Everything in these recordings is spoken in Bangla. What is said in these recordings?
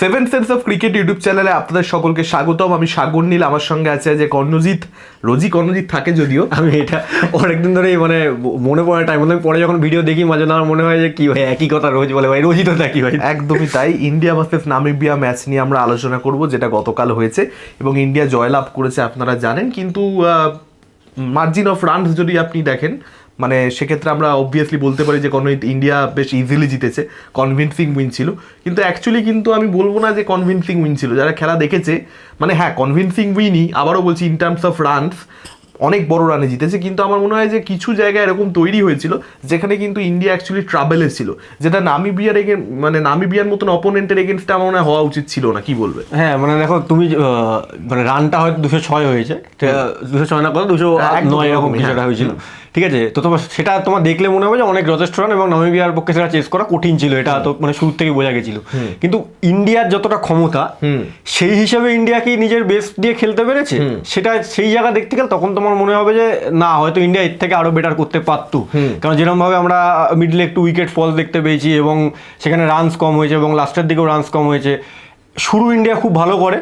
Seven sense of cricket YouTube চ্যানেলে আপনাদের সকলকে স্বাগতম। আমি সাগর নীল আমার সঙ্গে আছে যে কর্ণজিৎ রোজি কর্ণজিৎ থাকে যদিও। আমি এটা অনেকদিন ধরেই মানে মনে পড়ে টাইম আমি পরে যখন ভিডিও দেখি মাঝে আমার মনে হয় যে কি ভাই একই কথা রোজ বলে ভাই রোজই তো দেখি ভাই। একদমই তাই। ইন্ডিয়া ভার্সেস নামিবিয়া ম্যাচ নিয়ে আমরা আলোচনা করব যেটা গতকাল হয়েছে এবং ইন্ডিয়া জয়লাভ করেছে আপনারা জানেন। কিন্তু মার্জিন অফ রানস যদি আপনি দেখেন মানে সেক্ষেত্রে আমরা অবভিয়াসলি বলতে পারি যে কোনো ইন্ডিয়া বেশ ইজিলি জিতেছে। কনভিনসিং উইন ছিল। কিন্তু অ্যাকচুয়ালি কিন্তু আমি বলব না যে কনভিনসিং উইন ছিল। যারা খেলা দেখেছে মানে হ্যাঁ কনভিনসিং উইনই আবারও বলছি ইন টার্মস অফ রানস অনেক বড় রানে জিতেছে। কিন্তু আমার মনে হয় যে কিছু জায়গায় এরকম তৈরি হয়েছিল যেখানে কিন্তু ইন্ডিয়া অ্যাকচুয়ালি ট্রাভেলে ছিল। যেটা নামিবিয়ার এগেন মানে নামিবিয়ার মতন অপোনেন্টের এগেনস্টে আমার মনে হয় হওয়া উচিত ছিল না। কি বলবে? হ্যাঁ মানে দেখো তুমি মানে রানটা হয়তো দুশো ছয় হয়েছে। দুশো ছয় না করে দুশো নয় এরকম কিছুটা হ্যাঁ। হয়েছিল। ঠিক আছে? তো তোমার সেটা তোমার দেখলে মনে হবে যে অনেক যথেষ্ট রান এবং নামিবিয়ার পক্ষে সেটা চেস করা কঠিন ছিল। এটা তো মানে শুরু থেকে বোঝা গেছিল। কিন্তু ইন্ডিয়ার যতটা ক্ষমতা সেই হিসাবে ইন্ডিয়া কি নিজের বেস্ট দিয়ে খেলতে পেরেছে? সেটা সেই জায়গা দেখতে গেলে তখন তোমার মনে হবে যে না হয়তো ইন্ডিয়া এর থেকে আরও বেটার করতে পারতো। কারণ যেরকম ভাবে আমরা মিডলে একটু উইকেট ফল দেখতে পেয়েছি এবং সেখানে রানস কম হয়েছে এবং লাস্টের দিকেও রানস কম হয়েছে। শুরু ইন্ডিয়া খুব ভালো করে।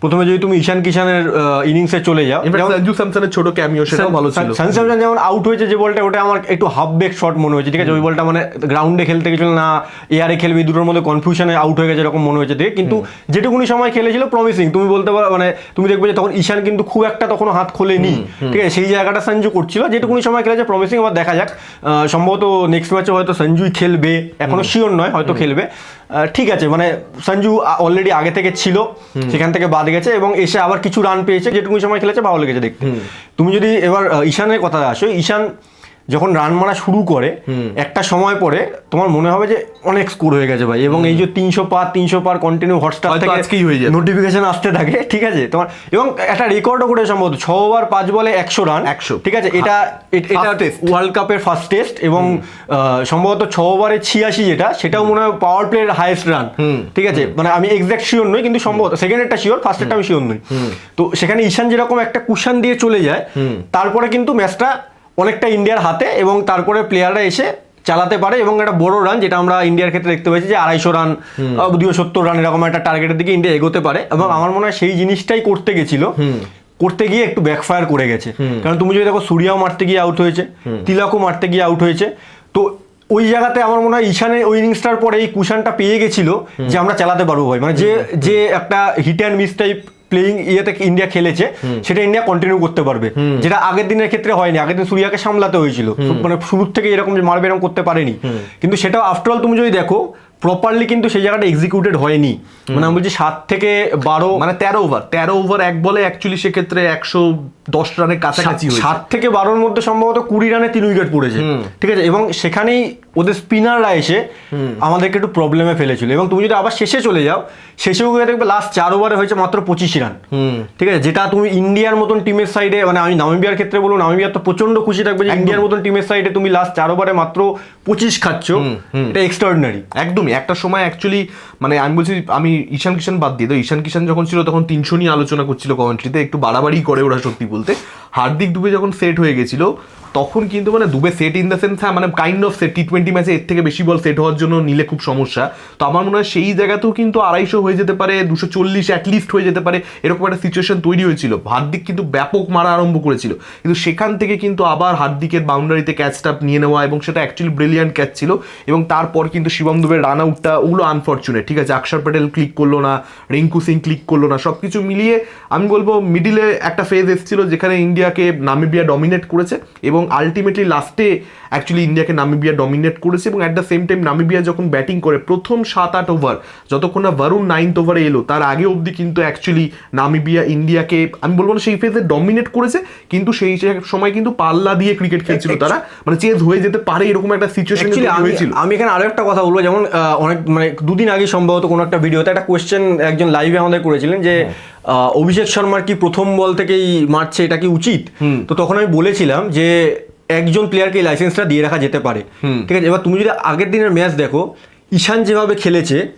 প্রথমে যদি তুমি ঈশান কিষানের ইনিংসে চলে যাও সঞ্জু স্যামসনের ছোট ক্যামিও সেটাও ভালো ছিল। সান স্যামসন যেমন আউট হয়েছে যে বলটা ওটা আমার একটু হাফ বেক শট মনে হয়েছে ঠিক আছে? ওই বলটা মানে গ্রাউন্ডে খেলতে গেছিল না এয়ারে খেলবে দুটোর মধ্যে কনফিউশনে আউট হয়ে গেছে এরকম মনে হয়েছে দেখে কিন্তু যেটুকুনি সময় খেলেছিল প্রমিসিং তুমি বলতে পারো মানে তুমি দেখবে যে তখন ঈশান কিন্তু খুব একটা তখন হাত খোলেনি ঠিক আছে? সেই জায়গাটা সঞ্জু করছিল যেটুকুনি সময় খেলেছে প্রমিসিং আবার দেখা যাক সম্ভবত নেক্সট ম্যাচে হয়তো সঞ্জুই খেলবে এখনও শিওর নয় হয়তো খেলবে। ঠিক আছে মানে সঞ্জু অলরেডি আগে থেকে ছিল সেখান থেকে বাদ গেছে এবং এসে আবার কিছু রান পেয়েছে যেটুকু সময় খেলেছে ভালো লেগেছে দেখতে। তুমি যদি এবার ঈশানের কথা আসো ঈশান যখন রান মারা শুরু করে একটা সময় পরে তোমার মনে হবে যে অনেক স্কোর হয়ে গেছে ভাই। এবং এই যে তিনশো পার তিনশো পার কন্টিনিউ হটস্টার থেকে আজকেই হয়ে যাবে। নোটিফিকেশন আসতে থাকে ঠিক আছে? তোমার এবং একটা রেকর্ডও করে সম্ভবত ছ ওভার পাঁচ বলে একশো রান 100 ঠিক আছে? এটা এটা First ওয়ার্ল্ড কাপের ফার্স্ট টেস্ট এবং সম্ভবত ছ ওভারে ছিয়াশি যেটা সেটাও মনে হয় পাওয়ার প্লের হাইয়েস্ট রান ঠিক আছে? মানে আমি এক্সাক্ট শিওর নই কিন্তু সম্ভবত সেকেন্ডেরটা শিওর ফার্স্ট ফার্স্টেরটা আমি শিওর নই। তো সেখানে ঈশান যেরকম একটা কুশান দিয়ে চলে যায় তারপরে কিন্তু ম্যাচটা অনেকটা ইন্ডিয়ার হাতে এবং তারপরে প্লেয়াররা এসে চালাতে পারে এবং একটা বড় রান যেটা আমরা ইন্ডিয়ার ক্ষেত্রে দেখতে পেয়েছি যে আড়াইশো রান দুশো সত্তর রান এরকম একটা টার্গেটের দিকে ইন্ডিয়া এগোতে পারে এবং আমার মনে হয় সেই জিনিসটাই করতে গেছিল। করতে গিয়ে একটু ব্যাকফায়ার করে গেছে। কারণ তুমি যদি দেখো সূর্যাও মারতে গিয়ে আউট হয়েছে তিলকও মারতে গিয়ে আউট হয়েছে। তো ওই জায়গাতে আমার মনে হয় ঈশানে ওই ইনিংসটার পরে এই কুশনটা পেয়ে গেছিল যে আমরা চালাতে পারব ভাই। মানে যে যে একটা hit and miss type playing ইয়েতে ইন্ডিয়া খেলেছে সেটা ইন্ডিয়া কন্টিনিউ করতে পারবে। যেটা আগের দিনের ক্ষেত্রে হয়নি আগের দিন সূর্যাকে সামলাতে হয়েছিল। মানে শুরুর থেকে এরকম যে মারবে এরকম করতে পারেনি। কিন্তু সেটা আফটার অল তুমি যদি দেখো প্রপারলি কিন্তু সেই জায়গাটা এক্সিকিউটেড হয়নি। মানে আমি বলছি সাত থেকে বারো মানে তেরো ওভার তেরো ওভার এক বলে অ্যাকচুয়ালি সেক্ষেত্রে একশো দশ রানের কাছাকাছি সাত থেকে বারোর মধ্যে সম্ভবত কুড়ি রানে তিন উইকেট পড়েছে। ঠিক আছে? এবং সেখানেই ওদের স্পিনাররা এসে আমাদেরকে একটু প্রবলেমে ফেলেছিল। এবং তুমি যদি আবার শেষে চলে যাও শেষে গিয়ে দেখবে লাস্ট চার ওভারে হয়েছে মাত্র পঁচিশ রান ঠিক আছে? যেটা তুমি ইন্ডিয়ার মতন টিমের সাইডে মানে আমি নামিবিয়ার ক্ষেত্রে বলব নামিবিয়ার তো প্রচণ্ড খুশি থাকবে যে ইন্ডিয়ার মতন টিমের সাইডে তুমি লাস্ট চার ওভারে মাত্র পঁচিশ খাচ্ছ। এটা এক্সট্রাঅর্ডিনারি একদমই। একটা সময় অ্যাকচুয়ালি মানে আমি বলছি আমি ঈশান কিষান বাদ দিয়ে তো ঈশান কিষান যখন ছিল তখন তিনশো নিয়ে আলোচনা করছিল কমেন্ট্রিতে একটু বাড়াবাড়ি করে ওরা সত্যি বলতে। হার্দিক দুবে যখন সেট হয়ে গেছিল তখন কিন্তু মানে Dube set in the sense হ্যাঁ মানে kind of set T twenty ম্যাচে এর থেকে বেশি বল সেট হওয়ার জন্য নিলে খুব সমস্যা। তো আমার মনে হয় সেই জায়গাতেও কিন্তু আড়াইশো হয়ে যেতে পারে, দুশো চল্লিশ অ্যাটলিস্ট হয়ে যেতে পারে, এরকম একটা সিচুয়েশন তৈরি হয়েছিল। হার্দিক কিন্তু ব্যাপক মারা আরম্ভ করেছিল। কিন্তু সেখান থেকে কিন্তু আবার হার্দিকের বাউন্ডারিতে ক্যাচটা নিয়ে নেওয়া এবং সেটা অ্যাকচুয়ালি ব্রিলিয়ান্ট ক্যাচ ছিল এবং তারপর কিন্তু শিবম দুবের রান আউটটা ওগুলো আনফর্চুনেট ঠিক আছে অক্ষর প্যাটেল ক্লিক করল না, রিঙ্কু সিং ক্লিক করল না সব কিছু মিলিয়ে আমি বলব মিডিলে একটা ফেজ এসেছিল যেখানে ইন্ডিয়াকে নামিবিয়া ডমিনেট করেছে এবং আলটিমেটলি লাস্টে অ্যাকচুয়ালি ইন্ডিয়াকে নামিবিয়া ডমিনেট করেছে এবং at the same time Namibia যখন ব্যাটিং করে প্রথম সাত আট ওভার যতক্ষণ না বরুণ নাইন্থ ওভারে এলো তার আগে অবধি কিন্তু অ্যাকচুয়ালি নামিবিয়া ইন্ডিয়াকে আমি বলব না সেই ফেজে ডমিনেট করেছে কিন্তু সেই সময় কিন্তু পাল্লা দিয়ে ক্রিকেট খেলছিল তারা। মানে চেঞ্জ হয়ে যেতে পারে এরকম একটা সিচুয়েশন আমি হয়েছিল। আমি এখানে আরও একটা কথা বলব যেমন অনেক মানে দুদিন আগে সম্ভবত কোনো একটা ভিডিওতে একটা কোয়েশ্চেন একজন লাইভে আমাদের করেছিলেন যে আহ, অভিষেক শর্মার কি প্রথম বল থেকেই মারছে এটা কি উচিত? তো তখন আমি বলেছিলাম যে একজন প্লেয়ারকে এই লাইসেন্সটা দিয়ে রাখা যেতে পারে। ঠিক আছে? এবার তুমি যদি আগের দিনের ম্যাচ দেখো ঈশান যেভাবে খেলেছে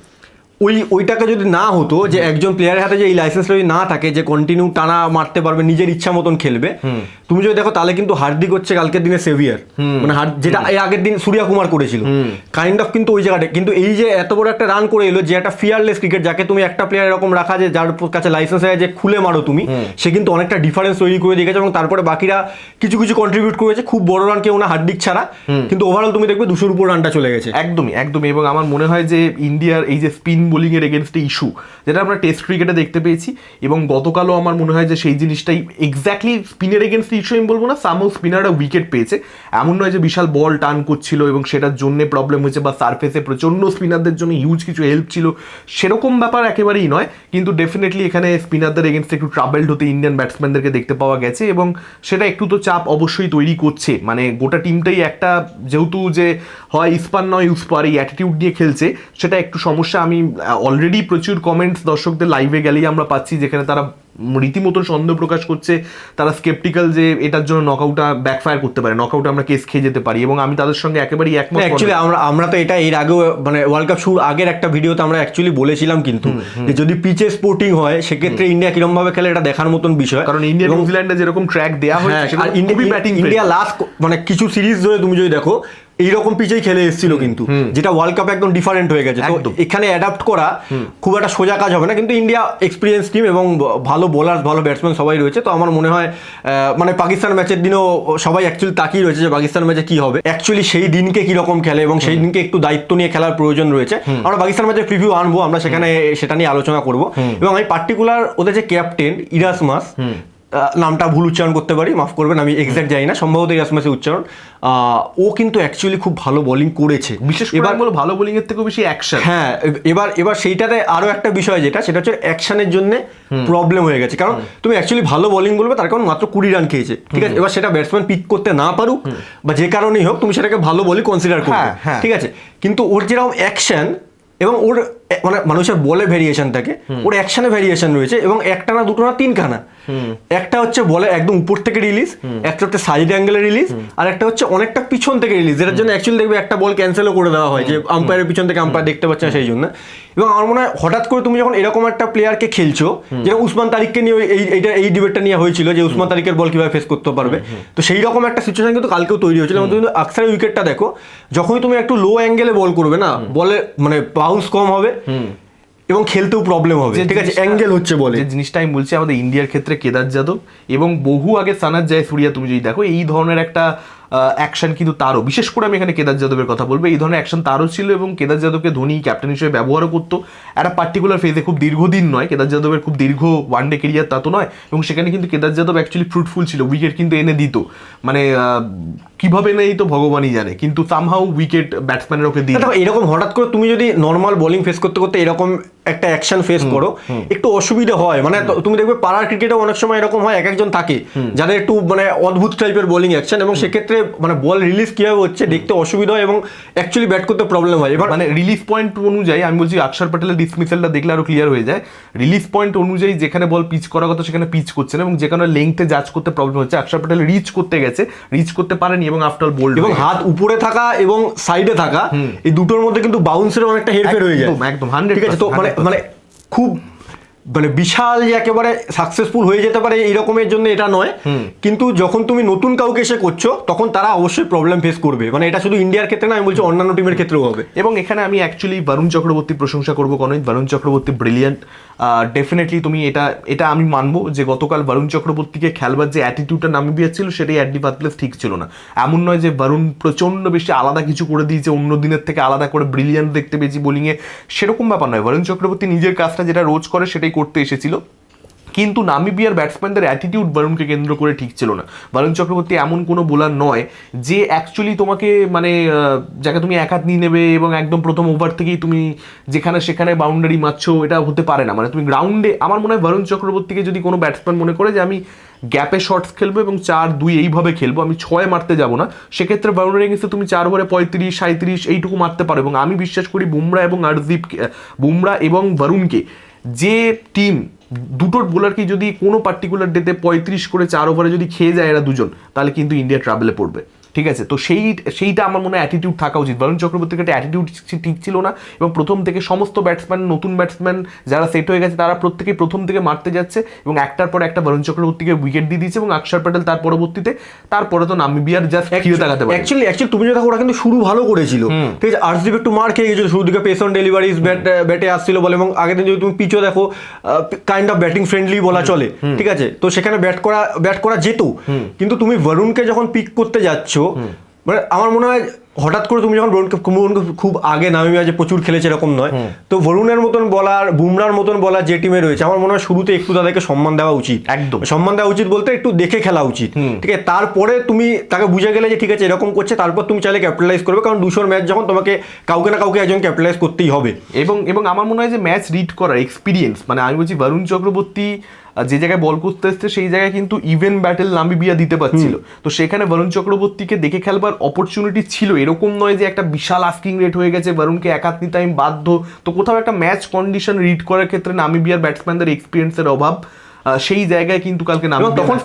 ওই ওইটাকে যদি না হতো যে একজন প্লেয়ারের হাতে যে এই লাইসেন্সটা যদি না থাকে যে কন্টিনিউ টানা মারতে পারবে নিজের ইচ্ছা মতন খেলবে তুমি যদি দেখো তাহলে কিন্তু হার্দিক হচ্ছে কালকের দিনে সেভিয়ার মানে যেটা এই আগের দিন সূর্যা কুমার করেছিল। কাইন্ড অফ কিন্তু ওই জায়গাটা কিন্তু এই যে এত বড় একটা রান করে এলো যে একটা ফিয়ারলেস ক্রিকেট যাকে তুমি একটা প্লেয়ার এরকম রাখা যে যার কাছে লাইসেন্স আছে যে খুলে মারো তুমি সে কিন্তু অনেকটা ডিফারেন্স তৈরি করে দিয়ে গেছে এবং তারপরে বাকিরা কিছু কিছু কন্ট্রিবিউট করেছে। খুব বড় রান কেউ না হার্দিক ছাড়া। কিন্তু ওভারঅল তুমি দেখবে দুশোর উপর রানটা চলে গেছে। একদমই একদমই। এবং আমার মনে হয় যে ইন্ডিয়ার এই যে স্পিন বোলিং এর এগেনস্টে ইস্যু যেটা আমরা টেস্ট ক্রিকেটে দেখতে পেয়েছি। এবং গতকালও আমার মনে হয় যে সেই জিনিসটাই এক্স্যাক্টলি স্পিনের এগেনস্ট ইস্যু আমি বলব না সামও স্পিনাররা উইকেট পেয়েছে। এমন নয় যে বিশাল বল টার্ন করছিল এবং সেটার জন্য প্রবলেম হয়েছে বা সারফেসে প্রচণ্ড স্পিনারদের জন্য হিউজ কিছু হেল্প ছিল, সেরকম ব্যাপার একেবারেই নয়। কিন্তু ডেফিনেটলি এখানে স্পিনারদের এগেনস্টে একটু ট্রাভেলড হতে ইন্ডিয়ান ব্যাটসম্যানদেরকে দেখতে পাওয়া গেছে এবং সেটা একটু তো চাপ অবশ্যই তৈরি করছে। মানে গোটা টিমটাই একটা যেহেতু যে হয় ইস্পান নয় উস্পার এই অ্যাটিটিউড নিয়ে খেলছে, সেটা একটু সমস্যা আমি অলরেডি প্রচুর কমেন্টস দর্শকদের লাইভে গেলেই আমরা পাচ্ছি যেখানে তারা রীতিমতো সন্দেহ প্রকাশ করছে তারা স্কেপটিক্যাল যে এটার জন্য নকআউটটা ব্যাকফায়ার করতে পারে নকআউটে আমরা কেস খেয়ে যেতে পারি এবং আমি তাদের সঙ্গে একেবারেই একমত অ্যাকচুয়ালি আমরা আমরা তো এটা এর আগেও মানে ওয়ার্ল্ড কাপ শুরু আগের একটা ভিডিওতে আমরা অ্যাকচুয়ালি বলেছিলাম কিন্তু যে যদি পিচে স্পোর্টিং হয় সেক্ষেত্রে ইন্ডিয়া কিরম ভাবে খেলে এটা দেখার মতন বিষয়। কারণ ইন্ডিয়া নিউজিল্যান্ডে যেরকম ট্র্যাক দেওয়া হয় ইন্ডিয়া ব্যাটিং ইন্ডিয়া লাস্ট মানে কিছু সিরিজ ধরে তুমি যদি দেখো এইরকম পিচেই খেলে এসেছিল কিন্তু। যেটা ওয়ার্ল্ড কাপে একদম ডিফারেন্ট হয়ে গেছে। তো এখানে অ্যাডাপ্ট করা খুব একটা সোজা কাজ হবে না। কিন্তু ইন্ডিয়া এক্সপিরিয়েন্স টিম এবং ভালো বোলার ভালো ব্যাটসম্যান সবাই রয়েছে। তো আমার মনে হয় মানে পাকিস্তান ম্যাচের দিনও সবাই অ্যাকচুয়ালি তাকিয়ে রয়েছে যে পাকিস্তান ম্যাচে কি হবে। অ্যাকচুয়ালি সেই দিনকে কীরকম খেলে এবং সেই দিনকে একটু দায়িত্ব নিয়ে খেলার প্রয়োজন রয়েছে। আমরা পাকিস্তান ম্যাচের প্রিভিউ আনব আমরা সেখানে সেটা নিয়ে আলোচনা করব। এবং আমি পার্টিকুলার ওদের যে ক্যাপ্টেন ইরাসমাস আহ, নামটা ভুল উচ্চারণ করতে পারি মাফ করবেন আমি এক্সাক্ট জানি না সম্ভবত ইরাসমাসের উচ্চারণ। ও কিন্তু অ্যাকচুয়ালি খুব ভালো বোলিং করেছে। বিশেষ এবার বলব ভালো বোলিং এর থেকেও বেশি অ্যাকশন হ্যাঁ এবার এবার সেইটাতে আরও একটা বিষয় যেটা সেটা হচ্ছে অ্যাকশনের জন্য প্রবলেম হয়ে গেছে। কারণ তুমি অ্যাকচুয়ালি ভালো বোলিং বলবে তার কারণ মাত্র কুড়ি রান খেয়েছে। ঠিক আছে? এবার সেটা ব্যাটসম্যান পিক করতে না পারুক বা যে কারণেই হোক তুমি সেটাকে ভালো বলি কনসিডার হ্যাঁ। ঠিক আছে? কিন্তু ওর যেরকম অ্যাকশন এবং ওর মানে মানুষের বলে ভেরিয়েশন থাকে। ওর অ্যাকশনে ভেরিয়েশন রয়েছে এবং একটা না দুটো না তিনখানা একটা হচ্ছে বলে একদম উপর থেকে রিলিজ একটা হচ্ছে সাইড অ্যাঙ্গেলে রিলিজ আর একটা হচ্ছে অনেকটা পিছন থেকে রিলিজ যেটার জন্য অ্যাকচুয়ালি দেখবে একটা বল ক্যান্সেলও করে দেওয়া হয় যে আম্পায়ারের পিছন থেকে আম্পায়ার দেখতে পাচ্ছে না সেই জন্য। এবং আমার মনে হয় হঠাৎ করে তুমি যখন এরকম একটা প্লেয়ারকে খেলছো যেরকম উসমান তারিককে নিয়ে এই এইটা এই ডিবেটটা নিয়ে হয়েছিল যে উসমান তারিকের বল কীভাবে ফেস করতে পারবে। তো সেই রকম একটা সিচুয়েশন কিন্তু কালকেও তৈরি হয়েছিল। তুমি কিন্তু আকসারের উইকেটটা দেখো যখনই তুমি একটু লো অ্যাঙ্গেলে বল করবে না বলে মানে বাউন্স কম হবে এবং খেলতেও প্রবলেম হবে। ঠিক আছে অ্যাঙ্গেল হচ্ছে বলে। যে জিনিসটা আমি বলছি আমাদের ইন্ডিয়ার ক্ষেত্রে কেদার যাদব এবং বহু আগে সানাত জয় সুরিয়া তুমি যদি দেখো এই ধরনের একটা অ্যাকশন কিন্তু তারও। বিশেষ করে আমি এখানে কেদার যাদবের কথা বলব এই ধরনের অ্যাকশন তারও ছিল এবং কেদার যাদবকে ধোনি ক্যাপ্টেন হিসেবে ব্যবহারও করতো। একটা পার্টিকুলার ফেজে খুব দীর্ঘদিন নয় কেদার যাদবের খুব দীর্ঘ ওয়ান ডে কেরিয়ার তা তো নয় এবং সেখানে কিন্তু কেদার যাদব অ্যাকচুয়ালি ফ্রুটফুল ছিল উইকেট কিন্তু এনে দিত। মানে কীভাবে নেই তো ভগবানই জানে কিন্তু সামহাউ উইকেট ব্যাটসম্যানের ওকে দিয়ে দেখো এরকম হঠাৎ করে তুমি যদি নর্মাল বোলিং ফেস করতে করতে এরকম একটা অ্যাকশন ফেস করো একটু অসুবিধা হয়। মানে তুমি দেখবে পাড়ার ক্রিকেটে অনেক সময় এরকম হয় এক একজন থাকে যাদের একটু মানে অদ্ভুত টাইপের বোলিং অ্যাকশন এবং সেক্ষেত্রে মানে বল রিলিজ কীভাবে হচ্ছে দেখতে অসুবিধা হয় এবং অ্যাকচুয়ালি ব্যাট করতে প্রবলেম হয়। এবার মানে রিলিজ পয়েন্ট অনুযায়ী আমি বলছি অক্ষর প্যাটেলের ডিসমিসালটা দেখলে আরও ক্লিয়ার হয়ে যায়। রিলিজ পয়েন্ট অনুযায়ী যেখানে বল পিচ করার কথা সেখানে পিচ করছে না এবং যেখানে লেংথে জাজ করতে প্রবলেম হচ্ছে। অক্ষর প্যাটেল রিচ করতে গেছে রিচ করতে পারেনি এবং আফটার বোল্ড এবং হাত উপরে থাকা এবং সাইডে থাকা এই দুটোর মধ্যে কিন্তু বাউন্সের অনেকটা হেরফের হয়ে যায় একদম, হান্ড্রেড ঠিক আছে তো মানে মানে খুব মানে বিশাল যে একেবারে সাকসেসফুল হয়ে যেতে পারে এই রকমের জন্য এটা নয়। কিন্তু যখন তুমি নতুন কাউকে এসে করছ তখন তারা অবশ্যই প্রবলেম ফেস করবে। মানে এটা শুধু ইন্ডিয়ার ক্ষেত্রে না আমি বলছি অন্যান্য টিমের ক্ষেত্রেও হবে। এবং এখানে আমি অ্যাকচুয়ালি বরুণ চক্রবর্তী প্রশংসা করব কেন বরুণ চক্রবর্তী ব্রিলিয়ান্ট ডেফিনেটলি তুমি এটা এটা আমি মানবো যে গতকাল বরুণ চক্রবর্তীকে খেলবার যে অ্যাটিটিউডটা নামিয়ে ছিল সেটাই অ্যাডি বাতলেস ঠিক ছিল না। এমন নয় যে বরুণ প্রচণ্ড বেশি আলাদা কিছু করে দিয়েছে অন্য দিনের থেকে আলাদা করে ব্রিলিয়ান্ট দেখতে পেয়েছি বোলিংয়ে সেরকম ব্যাপার নয়। বরুণ চক্রবর্তী নিজের কাজটা যেটা রোজ করে সেটাই করতে এসেছিল। কিন্তু নামিবিয়ার ব্যাটসম্যানদের অ্যাটিটিউড বারুণকে কেন্দ্র করে ঠিক ছিল না। বারুণ চক্রবর্তী এমন কোনো বোলার নয় যে অ্যাকচুয়ালি তোমাকে মানে যাকে তুমি এক হাত নিয়ে নেবে এবং একদম প্রথম ওভার থেকেই তুমি যেখানে সেখানে বাউন্ডারি মারছো, এটা হতে পারে না। মানে তুমি গ্রাউন্ডে আমার মনে হয় বরুণ চক্রবর্তীকে যদি কোনো ব্যাটসম্যান মনে করে যে আমি গ্যাপে শর্টস খেলব এবং চার দুই এইভাবে খেলব, আমি ছয় মারতে যাব না, সেক্ষেত্রে বাউন্ডারি গেছে তুমি চার ওভারে পঁয়ত্রিশ সাঁত্রিশ এইটুকু মারতে পারো এবং আমি বিশ্বাস করি বুমরা এবং আরদীপ বুমরা এবং বরুণকে যে টিম দুটোর বোলারকে যদি কোনো পার্টিকুলার ডেতে পঁয়ত্রিশ করে চার ওভারে যদি খেয়ে যায় এরা দুজন, তাহলে কিন্তু ইন্ডিয়া ট্রাভেলে পড়বে। ঠিক আছে? তো সেই সেইটা আমার মনে হয় অ্যাটিটিউড থাকা উচিত। বরুণ চক্রবর্তীর একটা অ্যাটিটিউড ঠিক ছিল না এবং প্রথম থেকে সমস্ত ব্যাটসম্যান নতুন ব্যাটসম্যান যারা সেট হয়ে গেছে তারা প্রত্যেকেই প্রথম থেকে মারতে যাচ্ছে এবং একটার পর একটা বরুণ চক্রবর্তীকে উইকেট দিয়ে দিয়েছে এবং অক্ষর প্যাটেল তার পরবর্তীতে তারপরে তো নামিবিয়ার জাস্ট ফিরে তাকাতে পারে। অ্যাকচুয়ালি অ্যাকচুয়ালি তুমি যদি দেখো ওরা কিন্তু শুরু ভালো করেছিল। ঠিক আছে? আর্শদীপ একটু মার খেয়ে গেছিল শুরু দিকে পেসন ডেলিভারিজ ব্যাট ব্যাটে আসছিল বলে এবং আগের দিন যদি তুমি পিচও দেখো কাইন্ড অফ ব্যাটিং ফ্রেন্ডলি বলা চলে। ঠিক আছে? তো সেখানে ব্যাট করা ব্যাট করা যেত। কিন্তু তুমি বরুণকে যখন পিক করতে যাচ্ছ মানে আমার মনে হয় হঠাৎ করে তুমি যখন বরুণকে বরুণকে খুব আগে নামিবিয়া যে প্রচুর খেলেছে এরকম নয় তো বরুণের মতন বলার বুমরার মতন বলার যে টিমে রয়েছে আমার মনে হয় শুরুতে একটু তাদেরকে সম্মান দেওয়া উচিত। একদম। সম্মান দেওয়া উচিত বলতে একটু দেখে খেলা উচিত। ঠিক আছে তারপরে তুমি তাকে বুঝে গেলে যে ঠিক আছে এরকম করছে তারপর তুমি চাইলে ক্যাপিটালাইজ করবে কারণ দুশোর ম্যাচ যখন তোমাকে কাউকে না কাউকে একজন ক্যাপিটালাইজ করতেই হবে। এবং এবং আমার মনে হয় যে ম্যাচ রিড করার এক্সপিরিয়েন্স মানে আমি বলছি বরুণ চক্রবর্তী যে জায়গায় বল করতে এসছে সেই জায়গায় কিন্তু ইভেন ব্যাটেল নামিবিয়া দিতে পারছিল। তো সেখানে বরুণ চক্রবর্তীকে দেখে খেলবার অপরচুনিটি ছিল। এরকম নয় যে একটা বিশাল আস্কিং রেট হয়ে গেছে বরুণকে একাত নিতে আমি বাধ্য। তো কোথাও একটা ম্যাচ কন্ডিশন রিড করার ক্ষেত্রে নামিবিয়ার ব্যাটসম্যানদের এক্সপিরিয়েন্সের অভাব। সেই জায়গায় কিন্তু কালকে নামিবিয়া তখন।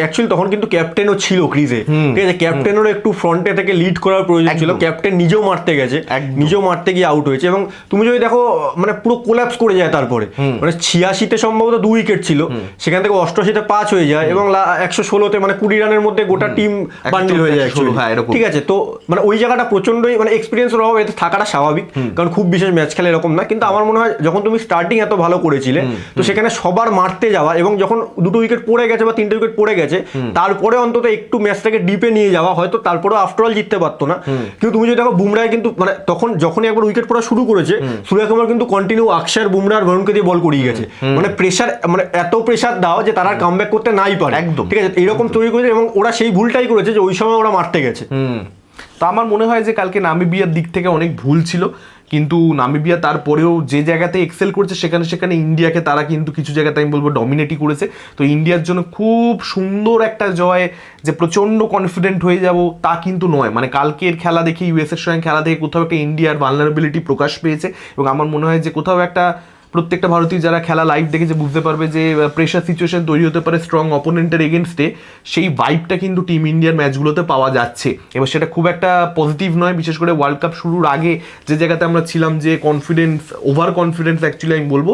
অ্যাকচুয়ালি তখন কিন্তু ক্যাপ্টেনও ছিল ক্রিজে ঠিক আছে? ক্যাপ্টেনেরও একটু ফ্রন্টে থেকে লিড করার প্রয়োজন ছিল। ক্যাপ্টেন নিজেও মারতে গেছে। নিজেও মারতে গিয়ে আউট হয়েছে এবং তুমি যদি দেখো মানে পুরো কোল্যাপস করে যায় তারপরে। মানে ছিয়াশিতে সম্ভবত দু উইকেট ছিল। সেখান থেকে অষ্টআশিতে পাঁচ হয়ে যায় এবং একশো ষোলোতে মানে কুড়ি রানের মধ্যে গোটা টিম বান্ডিল হয়ে যায় 116, actually। হ্যাঁ। ঠিক আছে? তো মানে ওই জায়গাটা প্রচন্ডই মানে এক্সপিরিয়েন্সের অভাব এতে থাকাটা স্বাভাবিক। কারণ খুব বিশেষ ম্যাচ খেলে এরকম না। কিন্তু আমার মনে হয় যখন তুমি স্টার্টিং এত ভালো করেছিলে তো সেখানে সবার মারতে যাওয়া এবং যখন দুটো উইকেট পড়ে গেছে বা তিনটে উইকেট পড়ে গেছে তারপরে অন্তত একটু ম্যাচটাকে ডিপে নিয়ে যাওয়া হয়তো তারপরেও আফটার অল জিততে পারতো না। কিন্তু তুমি যদি দেখো বুমরায় কিন্তু মানে তখন যখনই একবার উইকেট পড়া শুরু করেছে সূর্যকুমার কিন্তু কন্টিনিউ আকশার বুমরা আর বরুণকে দিয়ে বল করিয়ে গেছে। মানে প্রেশার মানে এত প্রেশার দাও যে তারা কাম করতে নাই পারে। একদম। ঠিক আছে? এরকম তৈরি করেছে এবং ওরা সেই ভুলটাই করেছে যে ওই সময় ওরা মারতে গেছে। তো আমার মনে হয় যে কালকে নামিবিয়ার দিক থেকে অনেক ভুল ছিল। কিন্তু নামিবিয়া তারপরেও যে জায়গাতে এক্সেল করছে, সেখানে সেখানে ইন্ডিয়াকে তারা কিন্তু কিছু জায়গাতে আমি বলব ডমিনেটই করেছে। তো ইন্ডিয়ার জন্য খুব সুন্দর একটা জয়, যে প্রচণ্ড কনফিডেন্ট হয়ে যাব, তা কিন্তু নয়। মানে কালকের খেলা দেখে ইউএসের সঙ্গে খেলা দেখে কোথাও একটা ইন্ডিয়ার ভালনারেবিলিটি প্রকাশ পেয়েছে। এবং আমার মনে হয় যে কোথাও একটা প্রত্যেকটা ভারতীয় যারা খেলা লাইভ দেখেছে বুঝতে পারবে যে প্রেশার সিচুয়েশন তৈরি হতে পারে স্ট্রং অপোনেন্টের এগেনস্টে সেই ভাইবটা কিন্তু টিম ইন্ডিয়ার ম্যাচগুলোতে পাওয়া যাচ্ছে। এবার সেটা খুব একটা পজিটিভ নয়, বিশেষ করে ওয়ার্ল্ড কাপ শুরুর আগে যে জায়গাতে আমরা ছিলাম যে কনফিডেন্স ওভার কনফিডেন্স অ্যাকচুয়ালি আমি বলব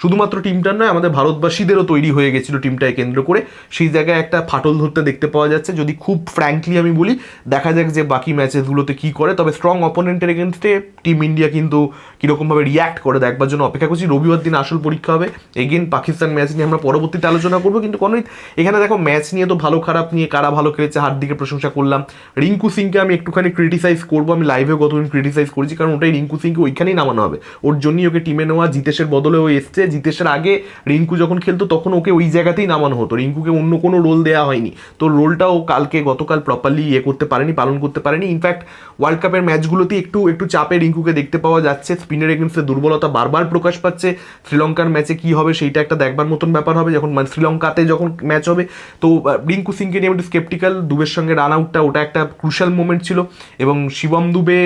শুধুমাত্র টিমটার নয়, আমাদের ভারতবাসীদেরও তৈরি হয়ে গেছিল টিমটাকে কেন্দ্র করে। সেই জায়গায় একটা ফাটল ধরতে দেখতে পাওয়া যাচ্ছে। যদি খুব ফ্র্যাঙ্কলি আমি বলি, দেখা যাক যে বাকি ম্যাচেসগুলোতে কী করে। তবে স্ট্রং অপোনেন্টের এগেনস্টে টিম ইন্ডিয়া কিন্তু কীরকমভাবে রিয়্যাক্ট করে দেখবার জন্য অপেক্ষা করছি। রবিবার দিন আসল পরীক্ষা হবে। এগেন পাকিস্তান ম্যাচ নিয়ে আমরা পরবর্তীতে আলোচনা করব। কিন্তু কোনো এখানে দেখো ম্যাচ নিয়ে তো ভালো খারাপ নিয়ে কারা ভালো খেলেছে, হার্দিকের প্রশংসা করলাম। রিঙ্কু সিংকে আমি একটুখানি ক্রিটিসাইজ করব। আমি লাইভেও গতদিন ক্রিটিসাইজ করেছি, কারণ ওটাই রিঙ্কু সিংকে ওইখানেই নামানো হবে। ওর জন্যই ওকে টিমে নেওয়া। জিতেশের বদলে ও এসছে। জিতেশের আগে রিঙ্কু যখন খেলতো, তখন ওকে ওই জায়গাতেই নামানো হতো। রিঙ্কুকে অন্য কোনো রোল দেওয়া হয়নি। তো রোলটাও কালকে, গতকাল প্রপারলি ইয়ে করতে পারেনি, পালন করতে পারেনি। ইনফ্যাক্ট ওয়ার্ল্ড কাপের ম্যাচগুলোতে একটু একটু চাপে রিঙ্কুকে দেখতে পাওয়া যাচ্ছে। স্পিনের এগেন্সে দুর্বলতা বারবার প্রকাশ পাচ্ছে। শ্রীলঙ্কার ম্যাচে কি হবে, সেইটা একটা দেখবার মতন ব্যাপার হবে। যখন মানে শ্রীলঙ্কাতে যখন ম্যাচ হবে, তো রিঙ্কু সিংকে নিয়ে একটু স্কেপটিক্যাল দুবের সঙ্গে রান আউটটা ওটা একটা ক্রুশাল মোমেন্ট ছিল। এবং শিবম দুবে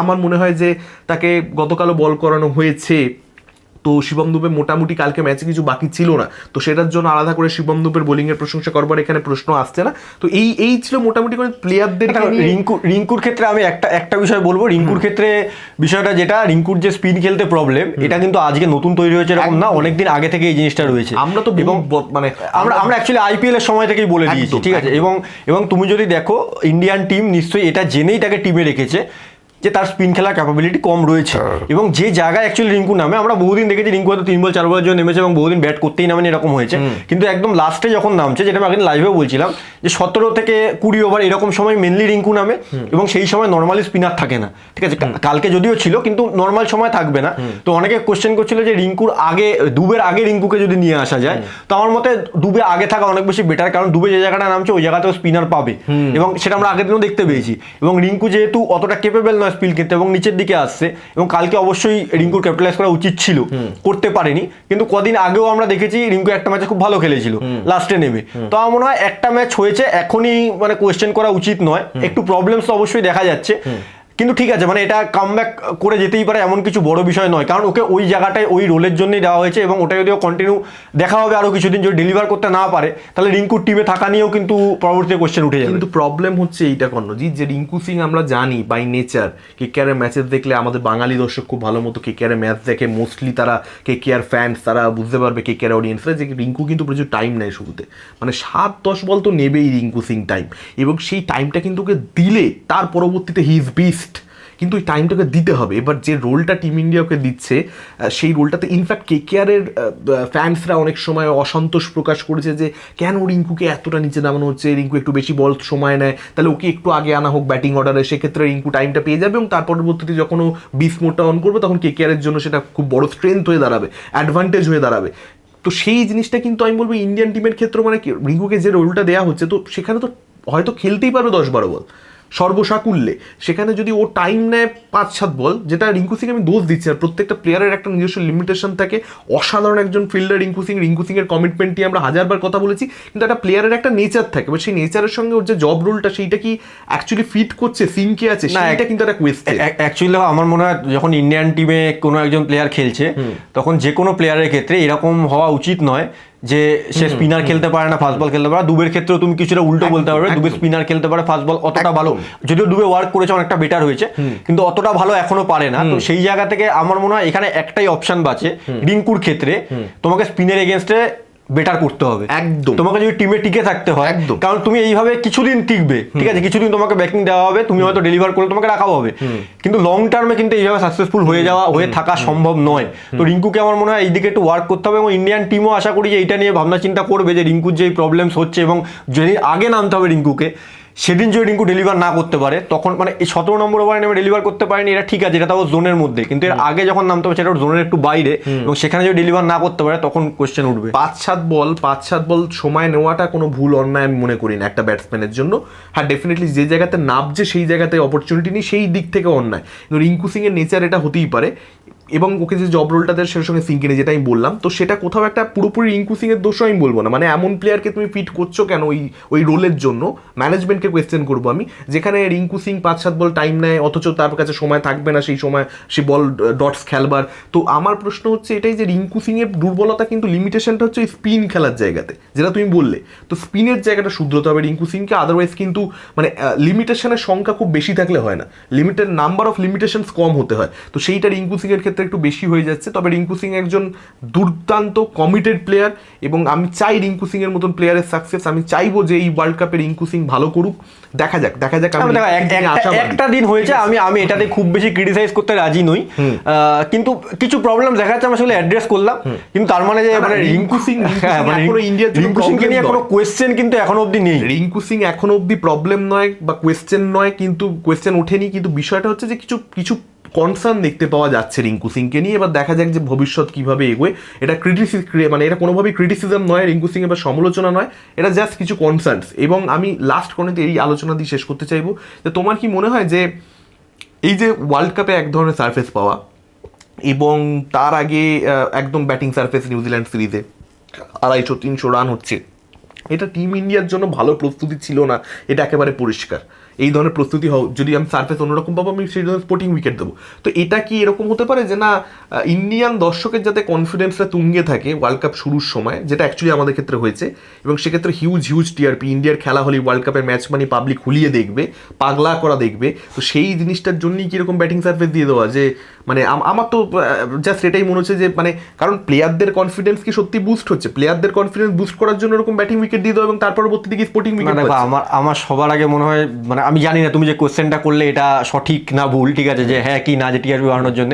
আমার মনে হয় যে, তাকে গতকালও বল করানো হয়েছে। তো শিবম দুবে মোটামুটি কালকে ম্যাচে কিছু বাকি ছিল না। তো সেটার জন্য আলাদা করে শিবম দুবের বোলিংয়ের প্রশংসা করবার এখানে প্রশ্ন আসছে না। তো এই এই ছিল মোটামুটি করে প্লেয়ারদের দেখো, রিঙ্কু রিঙ্কুর ক্ষেত্রে আমি একটা একটা বিষয় বলব। রিঙ্কুর ক্ষেত্রে বিষয়টা যেটা রিঙ্কুর যে স্পিন খেলতে প্রবলেম এটা কিন্তু আজকে নতুন তৈরি হয়েছে এরকম না। অনেকদিন আগে থেকে এই জিনিসটা রয়েছে। আমরা তো এবং মানে আমরা আমরা অ্যাকচুয়ালি আইপিএল এর সময় থেকেই বলে দিয়েছি ঠিক আছে? এবং এবং তুমি যদি দেখো ইন্ডিয়ান টিম নিশ্চয়ই এটা জেনেই তাকে টিমে রেখেছে। যে তার স্পিন খেলার ক্যাপাবিলিটি কম রয়েছে। এবং যে জায়গায় অ্যাকচুয়ালি রিঙ্কু নামে আমরা বহুদিন দেখেছি রিঙ্কু হয়তো তিন বল চার বলের জন্য নেমেছে এবং বহুদিন ব্যাট করতেই নামেন এরকম হয়েছে। কিন্তু একদম লাস্টে যখন নামছে যেটা আমি আগে লাইভেও বলছিলাম যে সতেরো থেকে কুড়ি ওভার এরকম সময় মেনলি রিঙ্কু নামে এবং সেই সময় নর্মালি স্পিনার থাকে না। ঠিক আছে? কালকে যদিও ছিল কিন্তু নর্মাল সময় থাকবে না। তো অনেকে কোশ্চেন করছিল যে রিঙ্কুর আগে দুবের আগে রিঙ্কুকে যদি নিয়ে আসা যায় তো আমার মতে দুবে আগে থাকা অনেক বেশি বেটার কারণ দুবে যে জায়গাটা নামছে ওই জায়গাতেও স্পিনার পাবে। এবং সেটা আমরা আগের দিনও দেখতে পেয়েছি। এবং রিঙ্কু যেহেতু অতটা কেপেবল নয় স্পিল কিনতে এবং নিচের দিকে আসছে এবং কালকে অবশ্যই রিঙ্কুর ক্যাপিটালাইজ করা উচিত ছিল। করতে পারেনি। কিন্তু কদিন আগেও আমরা দেখেছি রিঙ্কু একটা ম্যাচে খুব ভালো খেলেছিল লাস্টে নেমে। তো আমার মনে হয় একটা ম্যাচ হয়েছে এখনই মানে কোয়েশ্চেন করা উচিত নয়। একটু প্রবলেমস তো অবশ্যই দেখা যাচ্ছে। কিন্তু ঠিক আছে মানে এটা কামব্যাক করে যেতেই পারে এমন কিছু বড় বিষয় নয়। কারণ ওকে ওই জায়গাটায়, ওই রোলের জন্যই দেওয়া হয়েছে এবং ওটা যদিও কন্টিনিউ দেখা হবে আরও কিছুদিন যদি ডেলিভার করতে না পারে, তাহলে রিঙ্কুর টিমে থাকা নিয়েও কিন্তু পরবর্তী কোশ্চেন উঠে যাবে। কিন্তু প্রবলেম হচ্ছে এইটা, কর্ণজিৎ, যে রিঙ্কু সিং আমরা জানি বাই নেচার কে কে ম্যাচেস দেখলে আমাদের বাঙালি দর্শক খুব ভালো মতো কে কে ম্যাচ দেখে মোস্টলি তারা কে কে আর ফ্যান্স তারা বুঝতে পারবে কে কে অডিয়েন্সরা যে রিঙ্কু কিন্তু প্রচুর টাইম নেয় শুরুতে। মানে সাত, দশ বল তো নেবেই রিঙ্কু সিং টাইম এবং সেই টাইমটা কিন্তু ওকে দিলে, তার পরবর্তীতে হিজ বিস্ট কিন্তু ওই টাইমটাকে দিতে হবে। এবার যে রোলটা টিম ইন্ডিয়াকে দিচ্ছে সেই রোলটাতে ইনফ্যাক্ট কে কেয়ারের ফ্যান্সরা অনেক সময় অসন্তোষ প্রকাশ করেছে যে, কেন রিঙ্কুকে এতটা নিচে নামানো হচ্ছে? রিঙ্কু একটু বেশি বল সময় নেয়। তাহলে ওকে একটু আগে আনা হোক ব্যাটিং অর্ডারে সেক্ষেত্রে রিঙ্কু টাইমটা পেয়ে যাবে এবং তার পরবর্তীতে যখন ও বিস মোডটা অন করবে, তখন কে কেয়ারের জন্য সেটা খুব বড় স্ট্রেংথ হয়ে দাঁড়াবে অ্যাডভান্টেজ হয়ে দাঁড়াবে। তো সেই জিনিসটা কিন্তু আমি বলব ইন্ডিয়ান টিমের ক্ষেত্রে মানে রিঙ্কুকে যে রোলটা দেওয়া হচ্ছে, তো সেখানে তো হয়তো খেলতেই পারবে দশ বারো বল। সর্বসাকুল্যে। সেখানে যদি ও টাইম নেয় পাঁচ সাত বল যেটা রিঙ্কু সিং আমি দোষ দিচ্ছি আর প্রত্যেকটা প্লেয়ারের একটা নিজস্ব লিমিটেশন থাকে। অসাধারণ একজন ফিল্ডার রিঙ্কু সিং রিঙ্কু সিং এর কমিটমেন্টটি আমরা হাজারবার কথা বলেছি কিন্তু একটা প্লেয়ারের একটা নেচার থাকে। এবার সেই নেচারের সঙ্গে ওর যে জব রোলটা সেইটা কি অ্যাকচুয়ালি ফিট করছে সিংকে আছে? না, সেটা কিন্তু একটা কোয়েশ্চেন অ্যাকচুয়ালি আমার মনে হয় যখন ইন্ডিয়ান টিমে কোনো একজন প্লেয়ার খেলছে তখন যে কোনো প্লেয়ারের ক্ষেত্রে এরকম হওয়া উচিত নয় যে সে স্পিনার খেলতে পারে না ফাস্ট বল খেলতে পারে দুবের ক্ষেত্রেও তুমি কিছুটা উল্টো বলতে পারবে দুবে স্পিনার খেলতে পারে ফাস্ট বল অতটা ভালো। যদিও দুবে ওয়ার্ক করেছে অনেকটা বেটার হয়েছে কিন্তু অতটা ভালো এখনও পারে না। তো সেই জায়গা থেকে আমার মনে হয় এখানে একটাই অপশন বাঁচে রিঙ্কুর ক্ষেত্রে। তোমাকে স্পিনের এগেনস্টে বেটার করতে হবে। একদম। তোমাকে যদি টিমে টিকে থাকতে হয় একদম। কারণ তুমি এইভাবে কিছুদিন টিকবে ঠিক আছে? কিছুদিন তোমাকে ব্যাকিং দেওয়া হবে তুমি হয়তো ডেলিভার করলে তোমাকে রাখা হবে। কিন্তু লং টার্মে কিন্তু এইভাবে সাকসেসফুল হয়ে যাওয়া হয়ে থাকা সম্ভব নয়। তো রিঙ্কুকে আমার মনে হয় এইদিকে একটু ওয়ার্ক করতে হবে এবং ইন্ডিয়ান টিমও আশা করি যে এইটা নিয়ে ভাবনা চিন্তা করবে যে রিঙ্কুর যে প্রবলেমস হচ্ছে এবং যদি আগে নামতে হবে রিঙ্কুকে সেদিন যদি রিঙ্কু ডেলিভার না করতে পারে তখন মানে এই সতেরো নম্বর ওভারে নেমে ডেলিভার করতে পারেনি এটা ঠিক আছে এটা তাও জোনের মধ্যে। কিন্তু এর আগে যখন নামতে হবে সেটা জোনের একটু বাইরে। এবং সেখানে যদি ডেলিভার না করতে পারে তখন কোশ্চেন উঠবে। পাঁচ সাত বল পাঁচ সাত বল সময় নেওয়াটা কোনো ভুল অন্যায় আমি মনে করি না একটা ব্যাটসম্যানের জন্য। হ্যাঁ ডেফিনেটলি যে জায়গাতে নাবছে সেই জায়গাতে অপরচুনিটি নেই সেই দিক থেকে অন্যায়। কিন্তু রিঙ্কু সিং এর নেচার এটা হতেই পারে। এবং ওকে যে জব রোলটা দেয় সেটার সঙ্গে সিঙ্কিনে যেটা আমি বললাম, তো সেটা কোথাও একটা পুরোপুরি রিঙ্কু সিং এর দোষও আমি বলব না। মানে এমন প্লেয়ারকে তুমি ফিট করছ কেন ওই ওই রোলের জন্য? ম্যানেজমেন্টকে কোয়েশ্চেন করব আমি। যেখানে রিঙ্কু সিং পাঁচ, সাত বল টাইম নেয়, অথচ তার কাছে সময় থাকবে না সেই সময় সে বল ডটস খেলবার। তো আমার প্রশ্ন হচ্ছে এটাই যে রিঙ্কু সিং এর দুর্বলতা কিন্তু লিমিটেশনটা হচ্ছে স্পিন খেলার জায়গাতে, যেটা তুমি বললে। তো স্পিনের জায়গাটা শুধরতে হবে রিঙ্কু সিংকে আদারওয়াইজ কিন্তু মানে লিমিটেশনের সংখ্যা খুব বেশি থাকলে হয় না। লিমিটেড নাম্বার অফ লিমিটেশনস কম হতে হয়। তো সেইটা রিঙ্কু সিং এর ক্ষেত্রে একটু বেশি হয়ে যাচ্ছে। তবে রিঙ্কু সিং একজন দুর্দান্ত কমিটেড প্লেয়ার এবং আমি চাই রিঙ্কু সিং এর মতন প্লেয়ারের সাকসেস আমি চাইব যে এই ওয়ার্ল্ড কাপে রিঙ্কু সিং ভালো করুক। দেখা যাক দেখা যাক আমি আমি একটা- দিন হয়েছে আমি আমি এটাতে খুব বেশি ক্রিটিসাইজ করতে রাজি নই। কিন্তু কিছু প্রবলেম দেখা যাচ্ছে আমরা সেগুলো অ্যাড্রেস করলাম। কিন্তু তার মানে যে মানে রিঙ্কু সিং- হ্যাঁ, সিং মানে জন্য রিঙ্কু সিংকে নিয়ে কোনো কোয়েশ্চেন কিন্তু এখনও অবধি নেই। রিঙ্কু সিং এখনও অবধি প্রবলেম নয় বা কোয়েশ্চেন নয় কিন্তু কোয়েশ্চেন ওঠেনি। কিন্তু বিষয়টা হচ্ছে যে কিছু কিছু কনসার্ন দেখতে পাওয়া যাচ্ছে রিঙ্কু সিংকে নিয়ে। এবার দেখা যাক যে ভবিষ্যৎ কীভাবে এগোয়। এটা ক্রিটিসি মানে এটা কোনোভাবেই ক্রিটিসিজম নয়, রিঙ্কু সিং এবার সমালোচনা নয়। এটা জাস্ট কিছু কনসার্নস এবং আমি লাস্ট কোনোতে এই আলোচনা দিয়ে শেষ করতে চাইব যে তোমার কি মনে হয় যে এই যে ওয়ার্ল্ড কাপে এক ধরনের সারফেস পাওয়া এবং তার আগে একদম ব্যাটিং সারফেস নিউজিল্যান্ড সিরিজে আড়াইশো তিনশো রান হচ্ছে। এটা টিম ইন্ডিয়ার জন্য ভালো প্রস্তুতি ছিল না। এটা একেবারে পরিষ্কার। এই ধরনের প্রস্তুতি হোক যদি আমি সার্ফেস অন্যরকম পাবো, আমি সেই ধরনের স্পোর্টিং উইকেট দেবো। তো এটা কি এরকম হতে পারে যে না ইন্ডিয়ান দর্শকের যাতে কনফিডেন্সটা তুঙ্গে থাকে ওয়ার্ল্ড কাপ শুরুর সময়, যেটা অ্যাকচুয়ালি আমাদের ক্ষেত্রে হয়েছে, এবং সেক্ষেত্রে হিউজ হিউজ টিআরপি ইন্ডিয়ার খেলা হলে ওয়ার্ল্ড কাপের ম্যাচ মানে পাবলিক হুলিয়ে দেখবে, পাগলা করা দেখবে, তো সেই জিনিসটার জন্যই কীরকম ব্যাটিং সার্ফেস দিয়ে দেওয়া যে মানে আম- আমার তো জাস্ট এটাই মনে হচ্ছে যে মানে কারণ প্লেয়ারদের কনফিডেন্স কি সত্যি বুস্ট হচ্ছে? প্লেয়ারদের কনফিডেন্স বুস্ট করার জন্য এরকম ব্যাটিং উইকেট দিয়ে দেওয়া এবং তার পরবর্তীতে গিয়ে স্পোর্টিং উইকেট দেখো আমার আমার সবার আগে মনে হয় মানে আমি জানি না তুমি যে কোশ্চেনটা করলে এটা সঠিক না ভুল ঠিক আছে? যে হ্যাঁ কি না যে টিআরপি বাড়ানোর জন্য।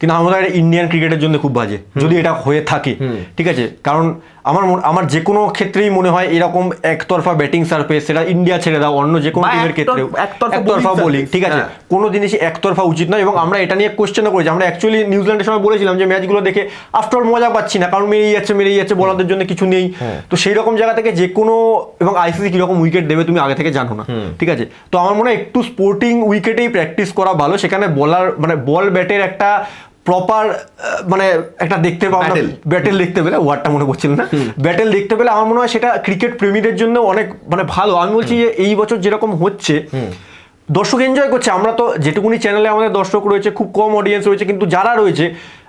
কিন্তু আমাদের ইন্ডিয়ান ক্রিকেটের জন্য খুব বাজে। যদি এটা হয়ে থাকে ঠিক আছে? কারণ আমার আমার যে কোনো ক্ষেত্রেই মনে হয় এরকম একতরফা ব্যাটিং সার্ফেস সেটা ইন্ডিয়া ছেড়ে দাও অন্য যে কোনো টিমের ক্ষেত্রে। একতরফা একতরফা বোলিং ঠিক আছে। হ্যাঁ। কোনো জিনিসই একতরফা উচিত নয় এবং আমরা এটা নিয়ে কোশ্চেনও করেছি। আমরা অ্যাকচুয়ালি নিউজিল্যান্ডের সময় বলেছিলাম যে ম্যাচগুলো দেখে আফটার মজা পাচ্ছি না কারণ মেরেই যাচ্ছে মেরেই যাচ্ছে বলাদের জন্য কিছু নেই। তো সেই রকম জায়গা থেকে যে কোনো এবং আইসিসি কীরকম উইকেট দেবে তুমি আগে থেকে জানো না ঠিক আছে? তো আমার মনে হয় একটু স্পোর্টিং উইকেটেই প্র্যাকটিস করা ভালো। সেখানে বলার মানে বল ব্যাটের একটা প্রপার মানে একটা দেখতে পাবো ব্যাটেল দেখতে পেলে ওয়ার্ডটা মনে করছিল না? ব্যাটেল দেখতে পেলে আমার মনে হয় সেটা ক্রিকেট প্রেমীদের জন্য অনেক মানে ভালো। আমি বলছি যে এই বছর যেরকম হচ্ছে দর্শক এনজয় করছে। আমরা তো যেটুকুনি চ্যানেলে আমাদের দর্শক রয়েছে খুব কম অডিয়েন্স রয়েছে কিন্তু যারা রয়েছে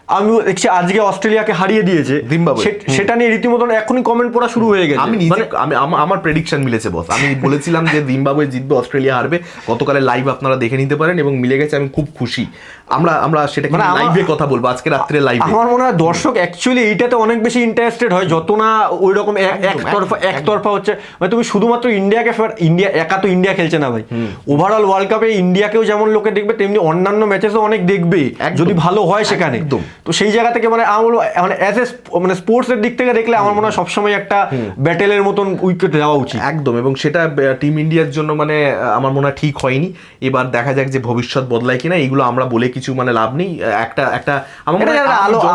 আমি দেখছি আজকে অস্ট্রেলিয়াকে হারিয়ে দিয়েছে। জিম্বাবুয়ে। সেটা নিয়ে রীতিমতন এখনই কমেন্ট পড়া শুরু হয়ে গেছে। আমি নিজে মানে আমি আমা- আমার প্রেডিকশন মিলেছে বস আমি বলেছিলাম যে জিম্বাবুয়ে জিতবে অস্ট্রেলিয়া হারবে। গতকালের লাইভ আপনারা দেখে নিতে পারেন এবং মিলে গেছে আমি খুব খুশি। আমরা আমরা সেটাকে মানে লাইভে কথা বলব আজকে রাত্রে লাইভে আমার মনে হয় দর্শক অ্যাকচুয়ালি এইটাতে অনেক বেশি ইন্টারেস্টেড হয় যত না ওই রকম একতরফা একতরফা হচ্ছে। মানে তুমি শুধুমাত্র ইন্ডিয়াকে ইন্ডিয়া একা তো ইন্ডিয়া খেলছে না ভাই। ওভারঅল ওয়ার্ল্ড কাপে ইন্ডিয়াকেও যেমন লোকে দেখবে তেমনি অন্যান্য ম্যাচেসও অনেক দেখবে। যদি ভালো হয় সেখানে। একদম। তো সেই জায়গা থেকে মানে আমার মানে অ্যাজ এ মানে স্পোর্টসের দিক থেকে দেখলে আমার মনে হয় সবসময় একটা ব্যাটেলের মতন উইকেট দেওয়া উচিত। একদম এবং সেটা টিম ইন্ডিয়ার জন্য মানে আমার মনে হয় ঠিক হয়নি। এবার দেখা যাক যে ভবিষ্যৎ বদলায় কিনা এগুলো আমরা বলে কিছু মানে লাভ নেই। একটা একটা আমার মনে হয়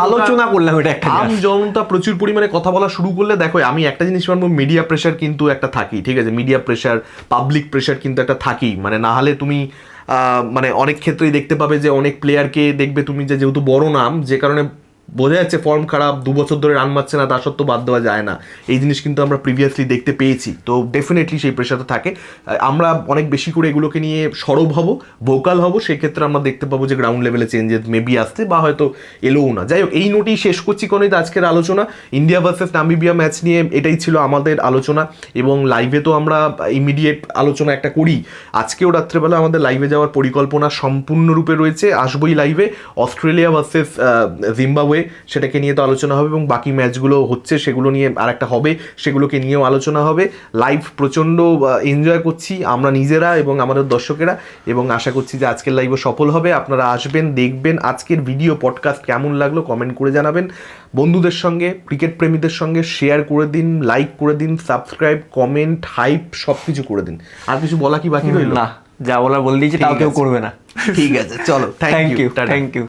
আলোচনা করলাম এটা একটা আম। জনতা প্রচুর পরিমাণে কথা বলা শুরু করলে দেখো আমি একটা জিনিস মানবো মিডিয়া প্রেশার কিন্তু একটা থাকি ঠিক আছে? মিডিয়া প্রেশার পাবলিক প্রেশার কিন্তু একটা থাকি মানে না হলে তুমি মানে অনেক ক্ষেত্রেই দেখতে পাবে যে অনেক প্লেয়ারকে দেখবে তুমি যে যেহেতু বড় নাম, যে কারণে বোঝা যাচ্ছে ফর্ম খারাপ, দু বছর ধরে রান মারছে না, তা সত্ত্বেও বাদ দেওয়া যায় না। এই জিনিস কিন্তু আমরা প্রিভিয়াসলি দেখতে পেয়েছি। তো ডেফিনেটলি সেই প্রেশারটা থাকে। আমরা অনেক বেশি করে এগুলোকে নিয়ে সরব হব ভোকাল হব, সেক্ষেত্রে আমরা দেখতে পাবো যে গ্রাউন্ড লেভেলে চেঞ্জেস মেবি আসতে বা হয়তো এলোও না। যাই হোক, এই নোটেই শেষ করছি কোন আজকের আলোচনা। ইন্ডিয়া ভার্সেস নামিবিয়া ম্যাচ নিয়ে এটাই ছিল আমাদের আলোচনা। এবং লাইভে তো আমরা ইমিডিয়েট আলোচনা একটা করি। আজকেও রাত্রেবেলা আমাদের লাইভে যাওয়ার পরিকল্পনা সম্পূর্ণরূপে রয়েছে। আসবই লাইভে অস্ট্রেলিয়া ভার্সেস জিম্বাবুয়ে সেটাকে নিয়ে তো আলোচনা হবে এবং বাকি ম্যাচগুলো হচ্ছে সেগুলো নিয়ে আর একটা হবে সেগুলোকে নিয়েও আলোচনা হবে। লাইভ প্রচণ্ড এনজয় করছি আমরা নিজেরা এবং আমাদের দর্শকেরা এবং আশা করছি যে আজকের লাইভও সফল হবে। আপনারা আসবেন দেখবেন আজকের ভিডিও পডকাস্ট কেমন লাগল কমেন্ট করে জানাবেন। বন্ধুদের সঙ্গে ক্রিকেট প্রেমীদের সঙ্গে শেয়ার করে দিন লাইক করে দিন সাবস্ক্রাইব কমেন্ট হাইপ সব কিছু করে দিন। আর কিছু বলা কি বাকি রইল? না যা বলা বলে দিয়েছি তাও কেউ করবে না। ঠিক আছে চলো থ্যাংক ইউ থ্যাংক ইউ